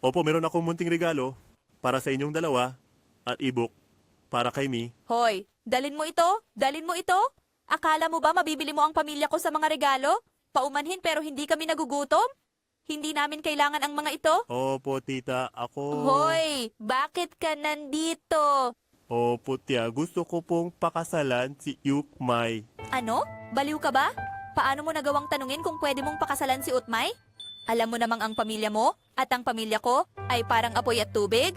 Opo, meron akong munting regalo para sa inyong dalawa at ebook para kay Mi. Hoy, dalin mo ito? Dalin mo ito? Akala mo ba mabibili mo ang pamilya ko sa mga regalo? Paumanhin pero hindi kami nagugutom? Hindi namin kailangan ang mga ito? Opo, tita, ako... Hoy, bakit ka nandito? Opo, tia, gusto ko pong pakasalan si Yukmay. Ano? Baliw ka ba? Paano mo nagawang tanungin kung pwede mong pakasalan si Utmay? Alam mo namang ang pamilya mo at ang pamilya ko ay parang apoy at tubig?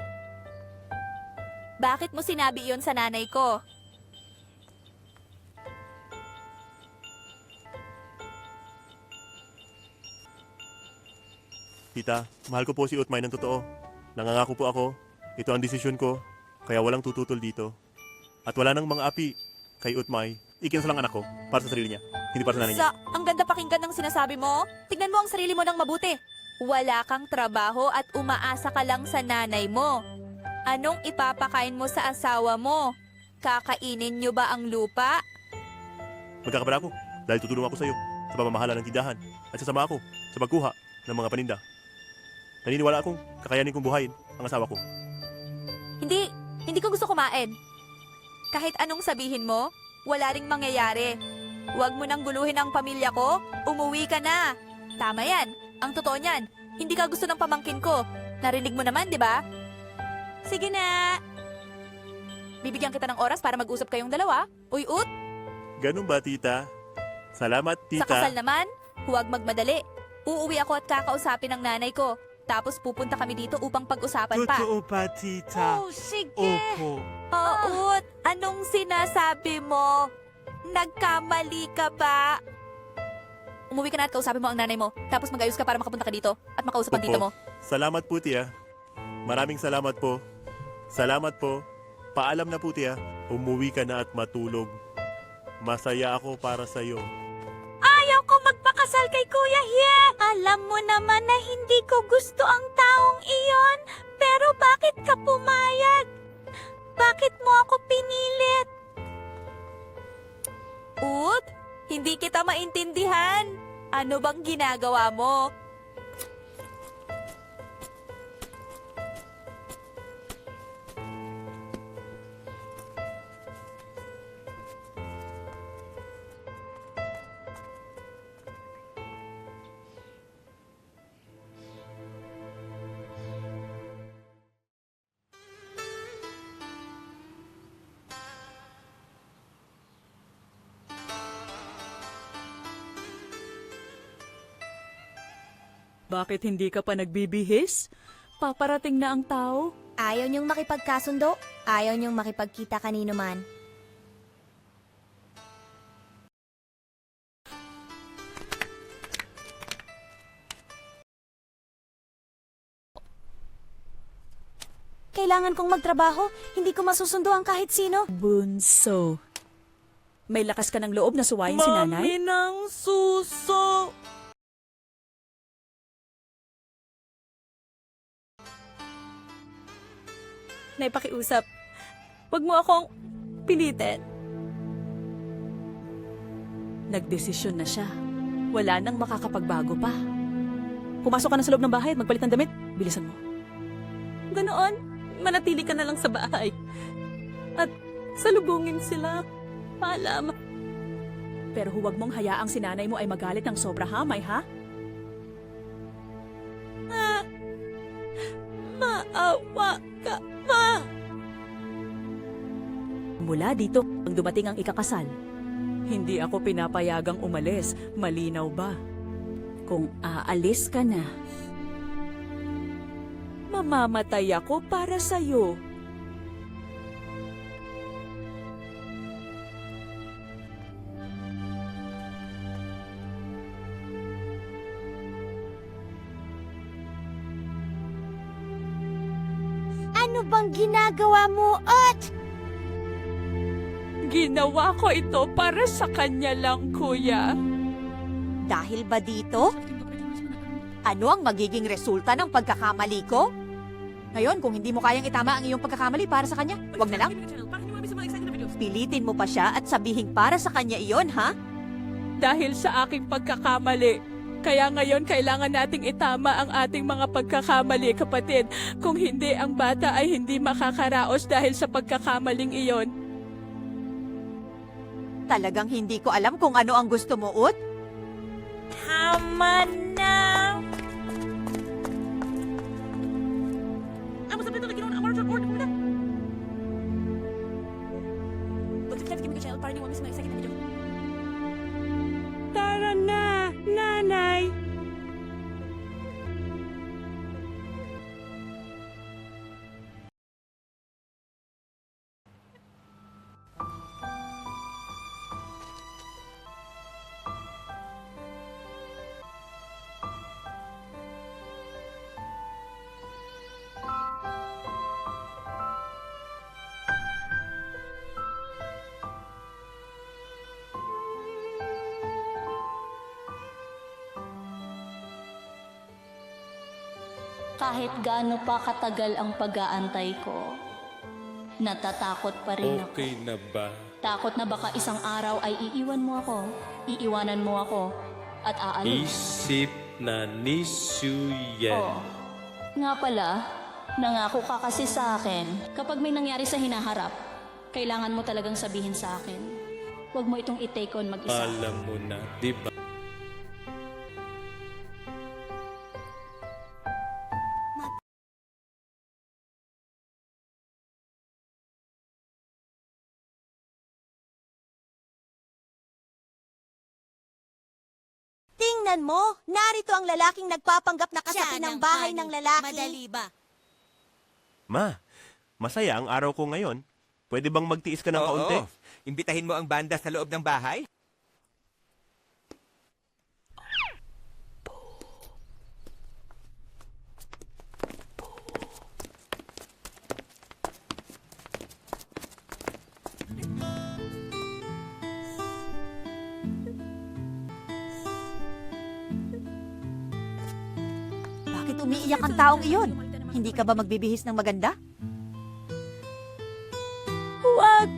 Bakit mo sinabi iyon sa nanay ko? Tita, mahal ko po si Utmay ng totoo. Nangangako po ako. Ito ang desisyon ko, kaya walang tututol dito. At wala nang mga api kay Utmay. Ikinsa lang anak ko para sa sarili niya, hindi para sa nanay niya. Sa, ang ganda pakinggan ng sinasabi mo. Tignan mo ang sarili mo ng mabuti. Wala kang trabaho at umaasa ka lang sa nanay mo. Anong ipapakain mo sa asawa mo? Kakainin niyo ba ang lupa? Magkakabala ako dahil tutulong ako sa iyo sa pamamahala ng tindahan at sasama ako sa pagkuha ng mga paninda. Naniniwala akong kakayanin kong buhayin ang asawa ko. Hindi, hindi ko gusto kumain. Kahit anong sabihin mo, wala ring mangyayari. Huwag mo nang guluhin ang pamilya ko, umuwi ka na. Tama yan, ang totoo niyan. Hindi ka gusto ng pamangkin ko. Narinig mo naman, di ba? Sige na. Bibigyan kita ng oras para mag-usap kayong dalawa. Uy, ut, Ganun ba, tita? Salamat, sa tita. kasal naman, huwag magmadali. Uuwi ako at kakausapin ng nanay ko. Tapos pupunta kami dito upang pag-usapan pa. Totoo ba, tita? Oh, sige. Opo. Paut, anong sinasabi mo? Nagkamali ka ba? Umuwi ka na at kausapin mo ang nanay mo. Tapos mag-ayos ka para makapunta ka dito at makausap ang Opo. tita mo. Salamat po, tia. Maraming salamat po. Salamat po. Paalam na po, tia. Umuwi ka na at matulog. Masaya ako para sa iyo. Ayaw ko magpakasal kay Kuya Hie. Alam mo naman na hindi ko gusto ang taong iyon. Pero bakit ka pumayag? Bakit mo ako pinilit? Ut, hindi kita maintindihan. Ano bang ginagawa mo? Bakit hindi ka pa nagbibihis? Paparating na ang tao. Ayaw niyong makipagkasundo? Ayaw niyong makipagkita kanino man? Kailangan kong magtrabaho. Hindi ko masusundo ang kahit sino. Bunso. May lakas ka ng loob na suwayin si nanay? ng suso. Naipakiusap. Huwag mo akong pilitin. Nagdesisyon na siya. Wala nang makakapagbago pa. Pumasok ka na sa loob ng bahay at magpalit ng damit. Bilisan mo. Ganoon, manatili ka na lang sa bahay. At salubungin sila. Paalam. Pero huwag mong hayaang si nanay mo ay magalit ng sobra hamay, ha? Maawa Mula dito, ang dumating ang ikakasal. Hindi ako pinapayagang umalis. Malinaw ba? Kung aalis ka na, mamamatay ako para sa'yo. Ano bang ginagawa mo, Ot? Ginawa ko ito para sa kanya lang, kuya. Dahil ba dito? Ano ang magiging resulta ng pagkakamali ko? Ngayon, kung hindi mo kayang itama ang iyong pagkakamali para sa kanya, wag na lang. Pilitin mo pa siya at sabihin para sa kanya iyon, ha? Dahil sa aking pagkakamali, Kaya ngayon kailangan nating itama ang ating mga pagkakamali, kapatid. Kung hindi, ang bata ay hindi makakaraos dahil sa pagkakamaling iyon. Talagang hindi ko alam kung ano ang gusto mo, Ut. Tama na! Kahit gaano pa katagal ang pag-aantay ko, natatakot pa rin ako. Okay na ba? Takot na baka isang araw ay iiwan mo ako, iiwanan mo ako, at aalis. Isip na ni Suyen. Oh, nga pala, nangako ka kasi sa akin, kapag may nangyari sa hinaharap, kailangan mo talagang sabihin sa akin. Huwag mo itong i-take on mag-isa. Alam mo na, di ba? Tingnan mo, narito ang lalaking nagpapanggap na kasapi ng bahay ng lalaki. Madali ba? Ma, masaya ang araw ko ngayon. Pwede bang magtiis ka ng Oo, kaunti? Imbitahin mo ang banda sa loob ng bahay? Umiiyak ang taong iyon? Hindi ka ba magbibihis ng maganda? Huwag!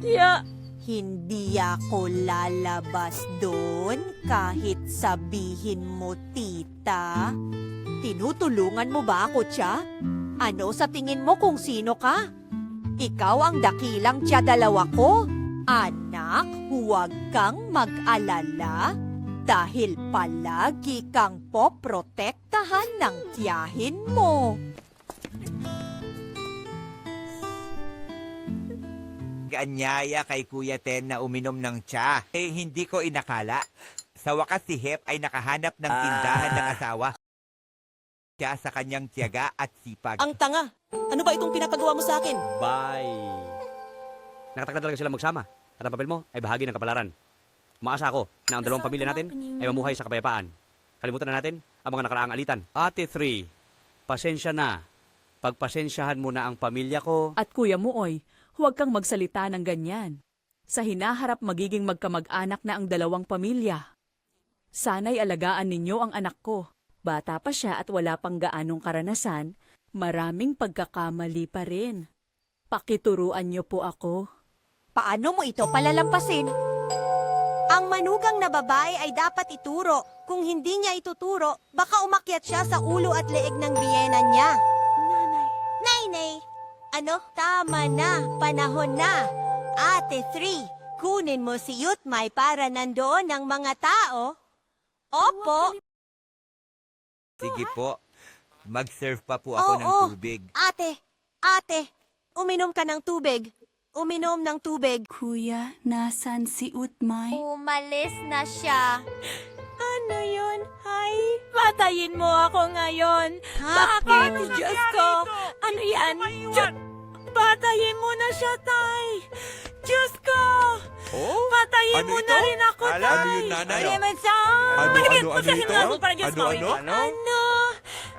Tiya, Hindi ako lalabas doon kahit sabihin mo, tita. Tinutulungan mo ba ako, Tya? Ano sa tingin mo kung sino ka? Ikaw ang dakilang Tya dalawa ko. Anak, huwag kang mag-alala dahil palagi kang poprotektahan ng tiyahin mo. Anyaya kay Kuya Ten na uminom ng tsa. Eh, hindi ko inakala. Sa wakas si Hep ay nakahanap ng tindahan ng asawa. Siya sa kanyang tiyaga at sipag. Ang tanga! Ano ba itong pinapagawa mo sa akin? Bye. Nakatagal talaga sila magsama. At ang papel mo ay bahagi ng kapalaran. Umaasa ako na ang dalawang pamilya natin ay mamuhay sa kapayapaan. Kalimutan na natin ang mga nakaraang alitan. Ate 3, pasensya na. Pagpasensyahan mo na ang pamilya ko. At Kuya Muoy, huwag kang magsalita ng ganyan. Sa hinaharap magiging magkamag-anak na ang dalawang pamilya. Sana'y alagaan ninyo ang anak ko. Bata pa siya at wala pang gaanong karanasan, maraming pagkakamali pa rin. Pakituruan niyo po ako. Paano mo ito palalampasin? Ang manugang na babae ay dapat ituro. Kung hindi niya ituturo, baka umakyat siya sa ulo at leeg ng biyena niya. Nanay. Nainay. Ano? Tama na. Panahon na. Ate 3, kunin mo si Yutmay para nandoon ang mga tao. Opo. Sige po. Mag-serve pa po ako ng Oo. tubig. Ate, ate, uminom ka ng tubig. Uminom ng tubig. Kuya, nasan si Utmay? Umalis na siya. Ano yun? Hay, patayin mo ako ngayon. Ha? Bakit? Diyos ko. Ano yan? Diyos, patayin mo na siya, Tay. Diyos ko. Oh? Patayin Ano mo ito? na rin ako, Ala, Tay. ano yun, nanay? Ano, Bakit ano, po ano siya ito? Ano, ano? Ano?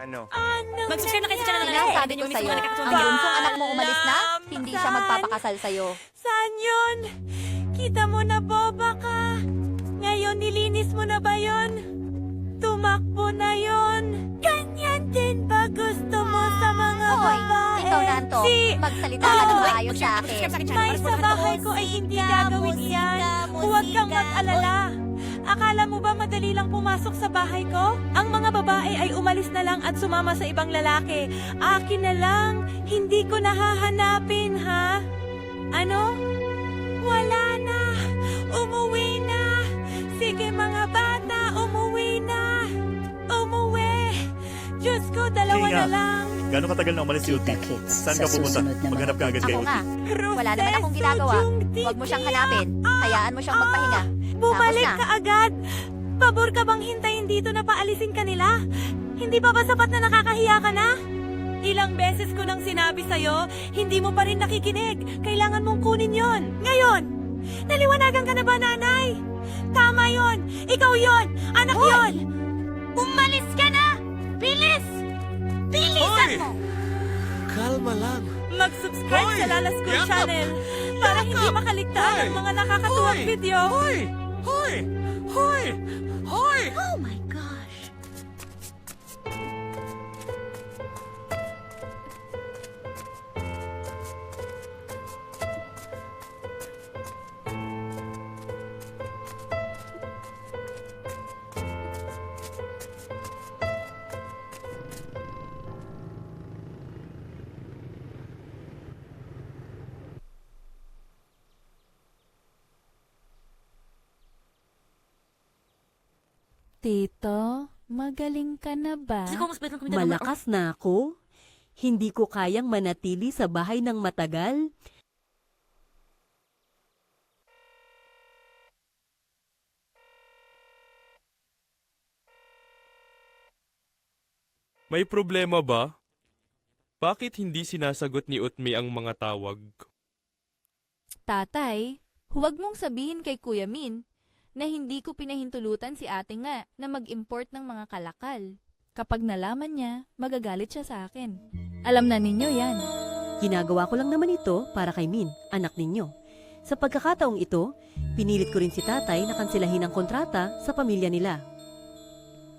Ano? Ano? Mag-subscribe na kayo sa channel na Sinasabi ko sa'yo, ang bunsong anak mo umalis na, hindi siya magpapakasal sa'yo. Saan yun? Kita mo na boba ka. Ngayon nilinis mo na ba yon? Tumakbo na yon. Ganyan din ba gusto mo sa mga Hoy, babae? ikaw na, Anto. Si... Magsalita ka ng maayos sa akin. May sa bahay ko ay hindi gagawin yan. Huwag kang mag-alala. Akala mo ba madali lang pumasok sa bahay ko? Ang mga babae ay umalis na lang at sumama sa ibang lalaki. Akin na lang, hindi ko nahahanapin, ha? Ano? Wala na! Umuwi na! Sige mga bata, umuwi na! Umuwi! Diyos ko, dalawa nga. na lang! Gano'ng katagal na umalis si Utmi? Saan ka pupunta? Maghanap ka agad kay Ako nga. Wala naman akong ginagawa. Huwag mo siyang hanapin. Hayaan mo siyang magpahinga. Bumalik Tapos na. ka agad! Pabor ka bang hintayin dito na paalisin ka nila? Hindi ba ba sapat na nakakahiya ka na? Ilang beses ko nang sinabi sa'yo, hindi mo pa rin nakikinig. Kailangan mong kunin yon. Ngayon! Naliwanagan ka na ba, nanay? Tama yon! Ikaw yon! Anak yon! Umalis ka na! Bilis! Bilisan mo! Kalma lang. Mag-subscribe sa Lala School Yakap! Channel para hindi makaligtaan ang mga nakakatuwang Hoy! video. Hoy! Hoy! Hoy! Hoy! Oh my gosh. Tito, magaling ka na ba? Malakas na ako. Hindi ko kayang manatili sa bahay ng matagal. May problema ba? Bakit hindi sinasagot ni Utmi ang mga tawag? Tatay, huwag mong sabihin kay Kuya Min na hindi ko pinahintulutan si ate nga na mag-import ng mga kalakal. Kapag nalaman niya, magagalit siya sa akin. Alam na ninyo yan. Ginagawa ko lang naman ito para kay Min, anak ninyo. Sa pagkakataong ito, pinilit ko rin si tatay na kansilahin ang kontrata sa pamilya nila.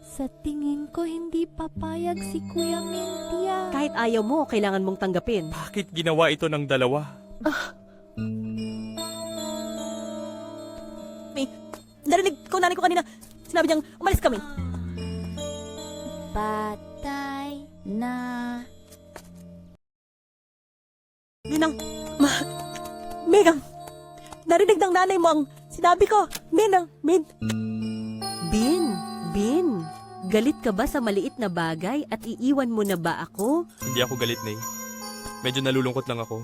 Sa tingin ko, hindi papayag si Kuya Min, tiya. Kahit ayaw mo, kailangan mong tanggapin. Bakit ginawa ito ng dalawa? Narinig ko nanay ko kanina. Sinabi niyang umalis kami. Patay na. Minang, ma, Megang, narinig ng nanay mo ang sinabi ko. Minang, Min, Bin, Bin, galit ka ba sa maliit na bagay at iiwan mo na ba ako? Hindi ako galit, Nay. Medyo nalulungkot lang ako.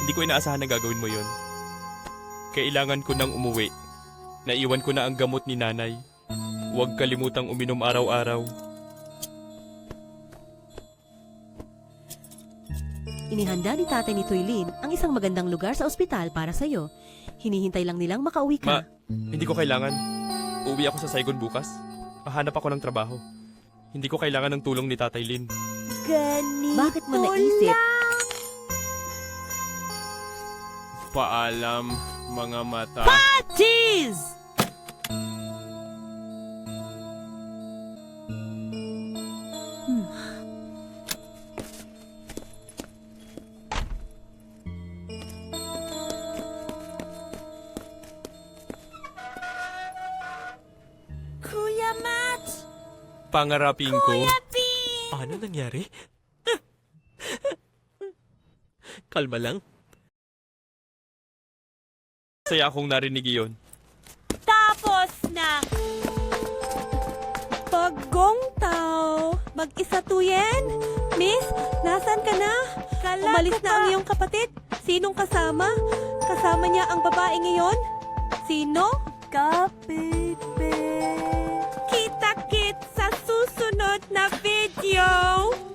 Hindi ko inaasahan na gagawin mo yon. Kailangan ko nang umuwi. Naiwan ko na ang gamot ni nanay. Huwag kalimutang uminom araw-araw. Inihanda ni tatay ni Toylin ang isang magandang lugar sa ospital para sa'yo. Hinihintay lang nilang makauwi Ma, ka. hindi ko kailangan. Uuwi ako sa Saigon bukas. Hahanap ako ng trabaho. Hindi ko kailangan ng tulong ni Tatay Lin. ganito Bakit mo naisip? Paalam, mga mata. Cheese! Kuya Matt! Pangarapin ko. P! Ano nangyari? Kalma lang. Saya akong narinig iyon. Tapos na! Pagong tao, mag-isa tuyen? Miss, nasan ka na? Umalis na ang iyong kapatid? Sinong kasama? Kasama niya ang babae ngayon? Sino? Kapitbe. Kita-kit sa susunod na video!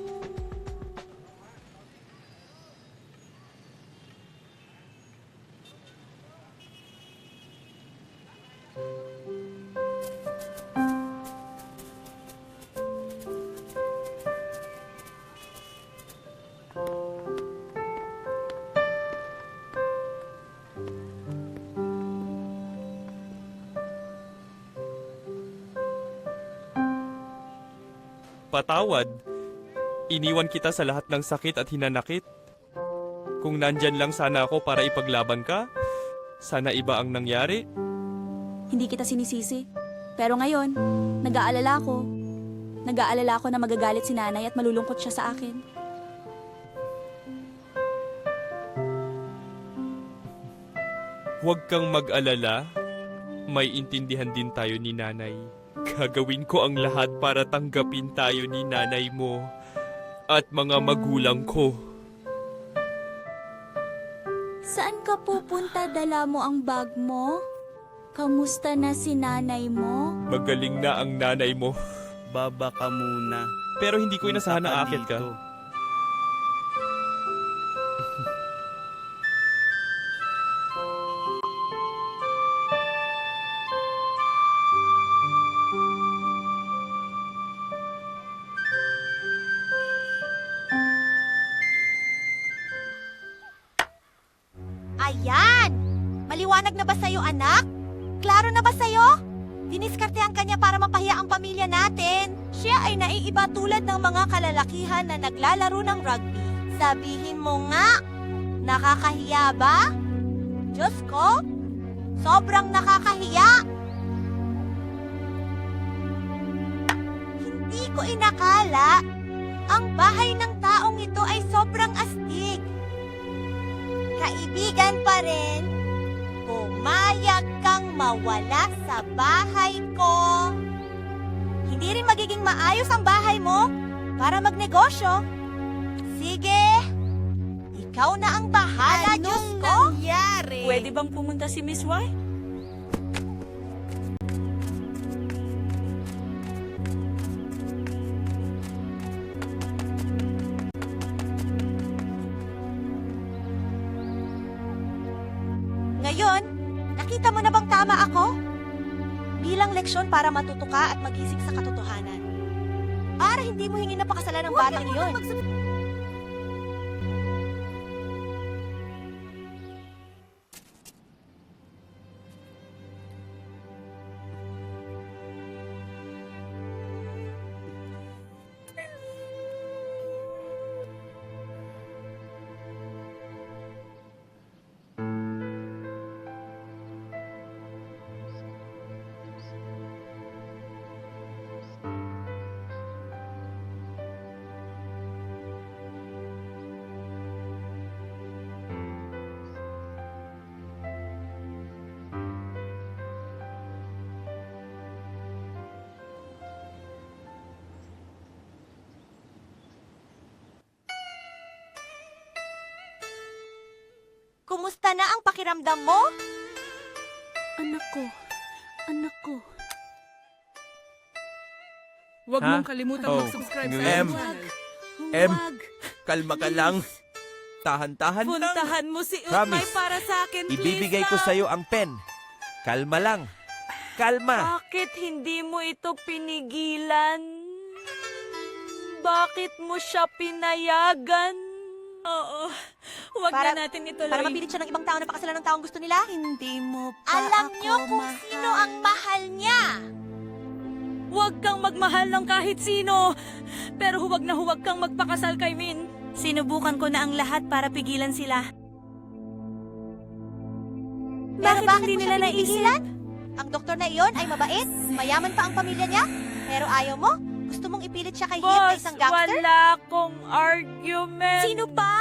Patawad. Iniwan kita sa lahat ng sakit at hinanakit. Kung nandyan lang sana ako para ipaglaban ka, sana iba ang nangyari. Hindi kita sinisisi. Pero ngayon, nag-aalala ako. Nag-aalala ako na magagalit si nanay at malulungkot siya sa akin. Huwag kang mag-alala. May intindihan din tayo ni nanay. Gagawin ko ang lahat para tanggapin tayo ni nanay mo at mga magulang ko. Saan ka pupunta? Dala mo ang bag mo? Kamusta na si nanay mo? Magaling na ang nanay mo. Baba ka muna. Pero hindi ko inasahan na akit ka. Ayan! Maliwanag na ba sa'yo, anak? Klaro na ba sa'yo? Diniskartehan ka niya para mapahiya ang pamilya natin. Siya ay naiiba tulad ng mga kalalakihan na naglalaro ng rugby. Sabihin mo nga, nakakahiya ba? Diyos ko, sobrang nakakahiya. Hindi ko inakala, ang bahay ng kaibigan pa rin, pumayag kang mawala sa bahay ko. Hindi rin magiging maayos ang bahay mo para magnegosyo. Sige, ikaw na ang bahala, Diyos ko. nangyari? Pwede bang pumunta si Miss Y? Tama ako? Bilang leksyon para matuto ka at magising sa katotohanan. Para hindi mo hingin na pakasalan ng batang iyon. Kumusta na ang pakiramdam mo? Anak ko, anak ko. Huwag Ha? mong kalimutan Oh, mag-subscribe sa M. aking channel. M. Huwag. Kalma ka lang. Tahan-tahan lang. Puntahan mo si Promise. Utmay para sa akin, please Ibibigay ko lang. sa'yo ang pen. Kalma lang. Kalma. Bakit hindi mo ito pinigilan? Bakit mo siya pinayagan? Oo. Huwag Para- na natin ituloy. Para mapilit siya ng ibang tao na pakasalan ng taong gusto nila? Hindi mo pa Alam ako niyo kung mahal. sino ang mahal niya. Huwag kang magmahal ng kahit sino. Pero huwag na huwag kang magpakasal kay Min. Sinubukan ko na ang lahat para pigilan sila. Pero Bakit bakit hindi mo nila siya naisip? pinipigilan? Ang doktor na iyon ay mabait, mayaman pa ang pamilya niya, pero ayaw mo? Gusto mong ipilit siya kay Hit na Boss, isang gangster? wala akong argument. Sino pa?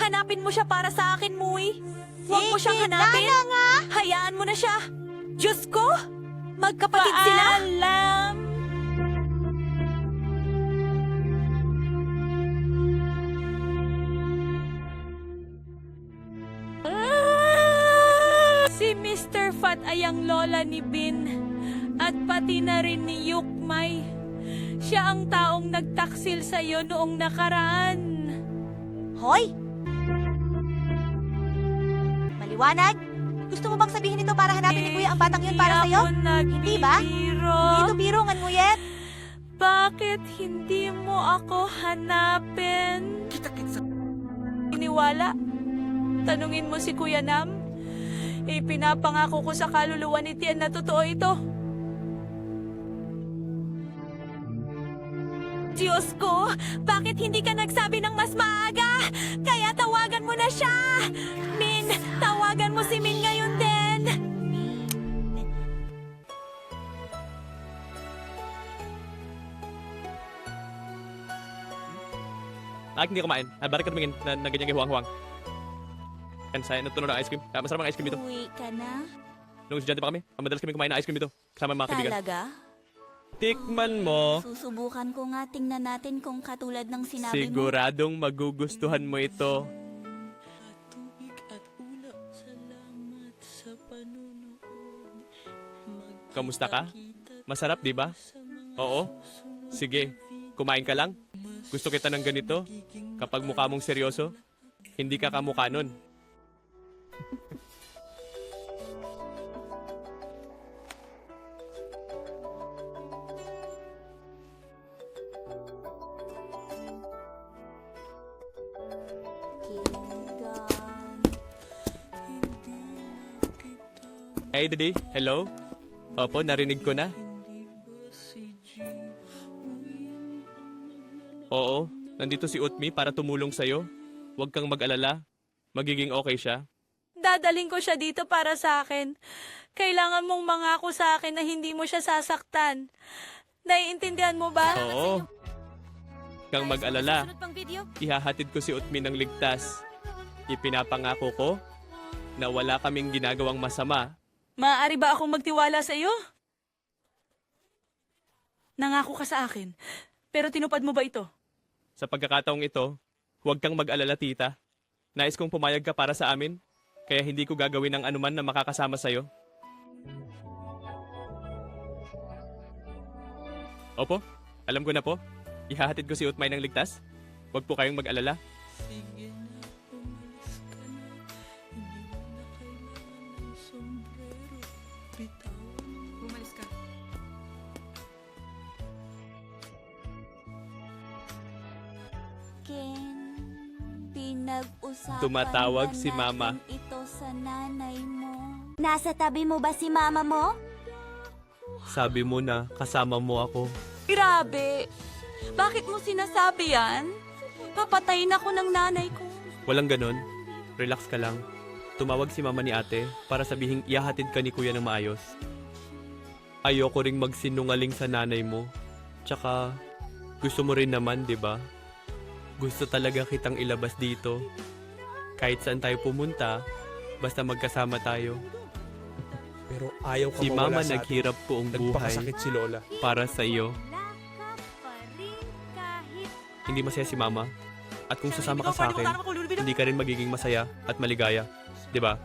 Hanapin mo siya para sa akin, Muy. Huwag mo siyang hanapin. Lala nga. Hayaan mo na siya. Diyos ko! Magkapatid sila? Paalam! Si Mr. Fat ay ang lola ni Bin at pati na rin ni Yukmay. Siya ang taong nagtaksil sa iyo noong nakaraan. Hoy! Maliwanag? Gusto mo bang sabihin ito para hanapin ni Kuya ang batang yun para sa'yo? Hindi ba? Hindi ito biro, Nguyet. Bakit hindi mo ako hanapin? Iniwala? Tanungin mo si Kuya Nam? Ipinapangako ko sa kaluluwa ni Tian na totoo ito. Diyos ko, bakit hindi ka nagsabi ng mas maaga? Kaya tawagan mo na siya! Tawagan mo si Min ngayon din! Bakit hindi kumain? Ah, bakit ka tumingin na, na ganyan kay Huang-Huang? Kansaya, natunog ang ice cream. Ah, masarap ang ice cream dito. Uwi ka na? Nung estudyante pa kami, ang madalas kami kumain ng ice cream dito. Kasama ang mga kaibigan. Talaga? Tikman mo. Susubukan ko nga tingnan natin kung katulad ng sinabi mo. Siguradong magugustuhan mo ito. Kamusta ka? Masarap, di ba? Oo. Sige, kumain ka lang. Gusto kita ng ganito. Kapag mukha mong seryoso, hindi ka kamukha nun. Hey, Daddy. Hello? Opo, narinig ko na. Oo, nandito si Utmi para tumulong sa'yo. Huwag kang mag-alala. Magiging okay siya. Dadaling ko siya dito para sa akin. Kailangan mong mangako sa akin na hindi mo siya sasaktan. Naiintindihan mo ba? Oo. Kang mag-alala. Ihahatid ko si Utmi ng ligtas. Ipinapangako ko na wala kaming ginagawang masama. Maaari ba akong magtiwala sa iyo? Nangako ka sa akin. Pero tinupad mo ba ito? Sa pagkakataong ito, huwag kang mag-alala, tita. Nais kong pumayag ka para sa amin, kaya hindi ko gagawin ng anuman na makakasama sa'yo. Opo, alam ko na po. Ihahatid ko si Utmay ng ligtas. Huwag po kayong mag-alala. Umalis pinag-usapan Tumatawag si Mama. ito sa nanay mo. Nasa tabi mo ba si mama mo? Sabi mo na kasama mo ako. Grabe! Bakit mo sinasabi yan? Papatayin ako ng nanay ko. Walang ganon. Relax ka lang. Tumawag si mama ni ate para sabihing ihahatid ka ni kuya ng maayos. Ayoko ring magsinungaling sa nanay mo. Tsaka, gusto mo rin naman, di ba? Gusto talaga kitang ilabas dito. Kahit saan tayo pumunta, basta magkasama tayo. Pero ayaw ka Si mawala mama sa atin. naghirap buong buhay Nagpakasakit si Lola. para sa iyo. Hindi masaya si mama. At kung sasama ka sa akin, hindi ka rin magiging masaya at maligaya. Di ba?